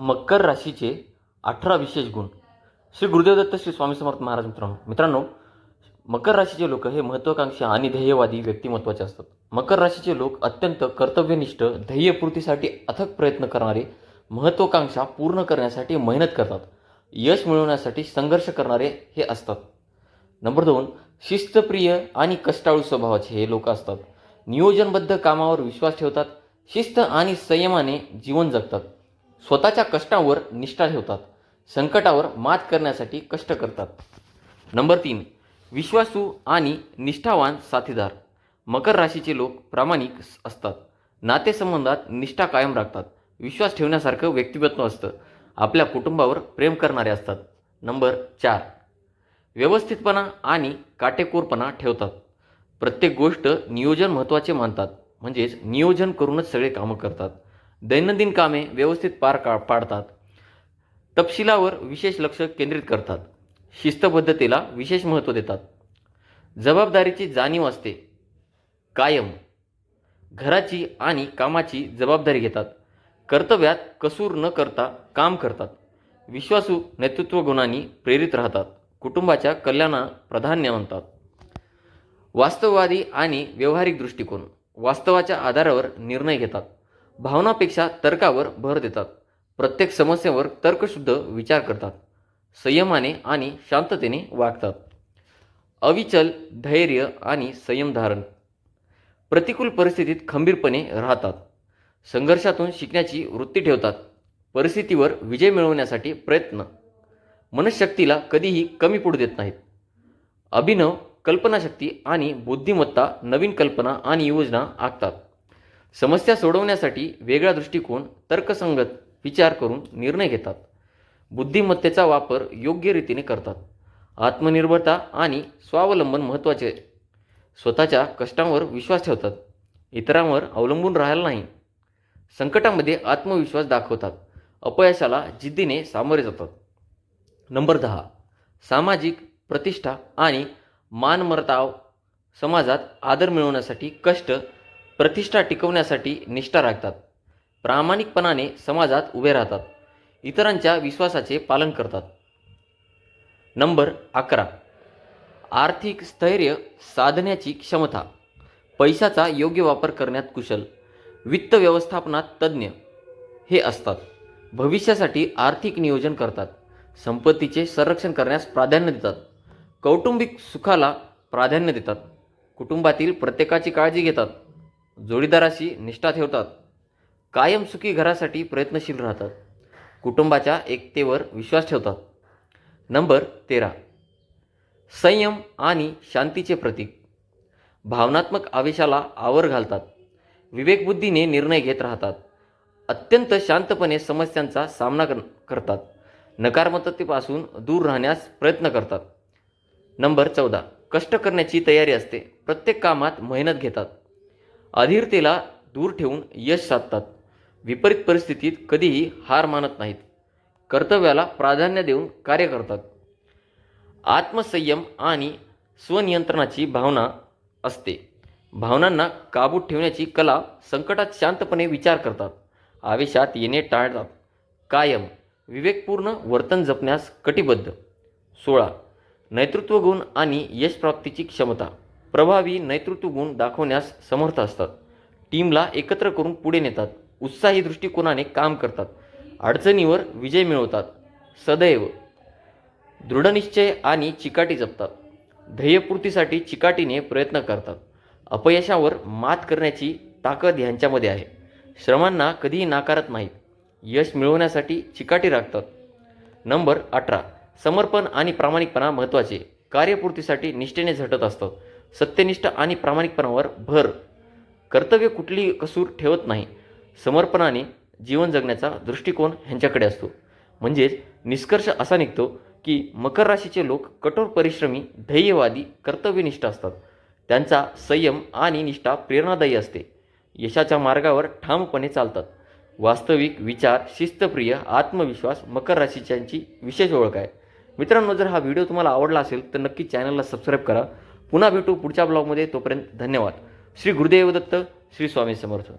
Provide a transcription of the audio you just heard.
मकर राशीचे अठरा विशेष गुण. श्री गुरुदेव दत्त श्री स्वामी समर्थ महाराज मित्रांनो मित्रांनो मकर राशीचे लोक हे महत्त्वाकांक्षा आणि ध्येयवादी व्यक्तिमत्वाचे असतात. मकर राशीचे लोक अत्यंत कर्तव्यनिष्ठ ध्येयपूर्तीसाठी अथक प्रयत्न करणारे महत्त्वाकांक्षा पूर्ण करण्यासाठी मेहनत करतात. यश मिळवण्यासाठी संघर्ष करणारे हे असतात. नंबर दोन शिस्तप्रिय आणि कष्टाळू स्वभावाचे हे लोक असतात. नियोजनबद्ध कामावर विश्वास ठेवतात. शिस्त आणि संयमाने जीवन जगतात. स्वतःच्या कष्टावर निष्ठा ठेवतात. संकटावर मात करण्यासाठी कष्ट करतात. नंबर तीन विश्वासू आणि निष्ठावान साथीदार. मकर राशीचे लोक प्रामाणिक असतात. नातेसंबंधात निष्ठा कायम राखतात. विश्वास ठेवण्यासारखं व्यक्तिमत्व असतं. आपल्या कुटुंबावर प्रेम करणारे असतात. नंबर चार व्यवस्थितपणा आणि काटेकोरपणा ठेवतात. प्रत्येक गोष्ट नियोजन महत्त्वाचे मानतात. म्हणजेच नियोजन करूनच सगळे कामं करतात. दैनंदिन कामे व्यवस्थित पार का पाडतात. तपशिलावर विशेष लक्ष केंद्रित करतात. शिस्तबद्धतेला विशेष महत्त्व देतात. जबाबदारीची जाणीव असते. कायम. घराची आणि कामाची जबाबदारी घेतात. कर्तव्यात कसूर न करता काम करतात. विश्वासू नेतृत्व गुणांनी प्रेरित राहतात. कुटुंबाच्या कल्याणा प्राधान्य म्हणतात वास्तववादी आणि व्यावहारिक दृष्टिकोन. वास्तवाच्या आधारावर निर्णय घेतात. भावनापेक्षा तर्कावर भर देतात. प्रत्येक समस्येवर तर्कशुद्ध विचार करतात. संयमाने आणि शांततेने वागतात. अविचल धैर्य आणि संयम धारण. प्रतिकूल परिस्थितीत खंबीरपणे राहतात. संघर्षातून शिकण्याची वृत्ती ठेवतात. परिस्थितीवर विजय मिळवण्यासाठी प्रयत्न. मनशक्तीला कधीही कमी पडू देत नाहीत. अभिनव कल्पनाशक्ती आणि बुद्धिमत्ता नवीन कल्पना आणि योजना आखतात. समस्या सोडवण्यासाठी वेगळा दृष्टिकोन तर्कसंगत विचार करून निर्णय घेतात. बुद्धिमत्तेचा वापर योग्य रीतीने करतात. आत्मनिर्भरता आणि स्वावलंबन महत्त्वाचे स्वतःच्या कष्टांवर विश्वास ठेवतात. इतरांवर अवलंबून राहायला नाही. संकटामध्ये आत्मविश्वास दाखवतात. अपयशाला जिद्दीने सामोरे जातात. नंबर दहा. सामाजिक प्रतिष्ठा आणि मानमर्ताव समाजात आदर मिळवण्यासाठी कष्ट प्रतिष्ठा टिकवण्यासाठी निष्ठा राखतात. प्रामाणिकपणाने समाजात उभे राहतात. इतरांच्या विश्वासाचे पालन करतात. नंबर अकरा. आर्थिक स्थैर्य साधण्याची क्षमता. पैशाचा योग्य वापर करण्यात कुशल. वित्त व्यवस्थापनात तज्ज्ञ. हे असतात. भविष्यासाठी आर्थिक नियोजन करतात. संपत्तीचे संरक्षण करण्यास प्राधान्य देतात. कौटुंबिक सुखाला प्राधान्य देतात. कुटुंबातील प्रत्येकाची काळजी घेतात. जोडीदाराशी निष्ठा ठेवतात. कायम सुखी घरासाठी प्रयत्नशील राहतात. कुटुंबाच्या एकतेवर विश्वास ठेवतात. नंबर तेरा. संयम आणि शांतीचे प्रतीक. भावनात्मक आवेशाला आवर घालतात. विवेकबुद्धीने निर्णय घेत राहतात. अत्यंत शांतपणे समस्यांचा सामना कर करतात. नकारात्मकतेपासून दूर राहण्यास प्रयत्न करतात. नंबर चौदा. कष्ट करण्याची तयारी असते. प्रत्येक कामात मेहनत घेतात. अधीरतेला दूर ठेवून यश साधतात. विपरीत परिस्थितीत कधीही हार मानत नाहीत. कर्तव्याला प्राधान्य देऊन कार्य करतात. आत्मसंयम आणि स्वनियंत्रणाची भावना असते. भावनांना काबूत ठेवण्याची कला संकटात शांतपणे विचार करतात. आवेशात येणे टाळतात. कायम विवेकपूर्ण वर्तन जपण्यास कटिबद्ध. सोळा नेतृत्व गुण आणि यशप्राप्तीची क्षमता. प्रभावी नेतृत्व गुण दाखवण्यास समर्थ असतात. टीमला एकत्र करून पुढे नेतात. उत्साही दृष्टिकोनाने काम करतात. अडचणीवर विजय मिळवतात. सदैव दृढनिश्चय आणि चिकाटी जपतात. ध्येयपूर्तीसाठी चिकाटीने प्रयत्न करतात. अपयशावर मात करण्याची ताकद ह्यांच्यामध्ये आहे. श्रमांना कधीही नाकारत नाहीत. यश मिळवण्यासाठी चिकाटी राखतात. नंबर अठरा. समर्पण आणि प्रामाणिकपणा महत्त्वाचे. कार्यपूर्तीसाठी निष्ठेने झटत असतात सत्यनिष्ठ आणि प्रामाणिकपणावर भर. कर्तव्य कुठली कसूर ठेवत नाही. समर्पणाने जीवन जगण्याचा दृष्टिकोन ह्यांच्याकडे असतो. म्हणजेच निष्कर्ष असा निघतो की मकर राशीचे लोक कठोर परिश्रमी ध्येयवादी कर्तव्यनिष्ठ असतात. त्यांचा संयम आणि निष्ठा प्रेरणादायी असते. यशाच्या मार्गावर ठामपणे चालतात. वास्तविक विचार शिस्तप्रिय आत्मविश्वास मकर राशीच्यांची विशेष ओळख आहे. मित्रांनो जर हा व्हिडिओ तुम्हाला आवडला असेल तर नक्की चॅनलला सबस्क्राईब करा. पुन्हा भेटू पुढच्या ब्लॉगमध्ये. तोपर्यंत धन्यवाद. श्री गुरुदेव दत्त श्री स्वामी समर्थ.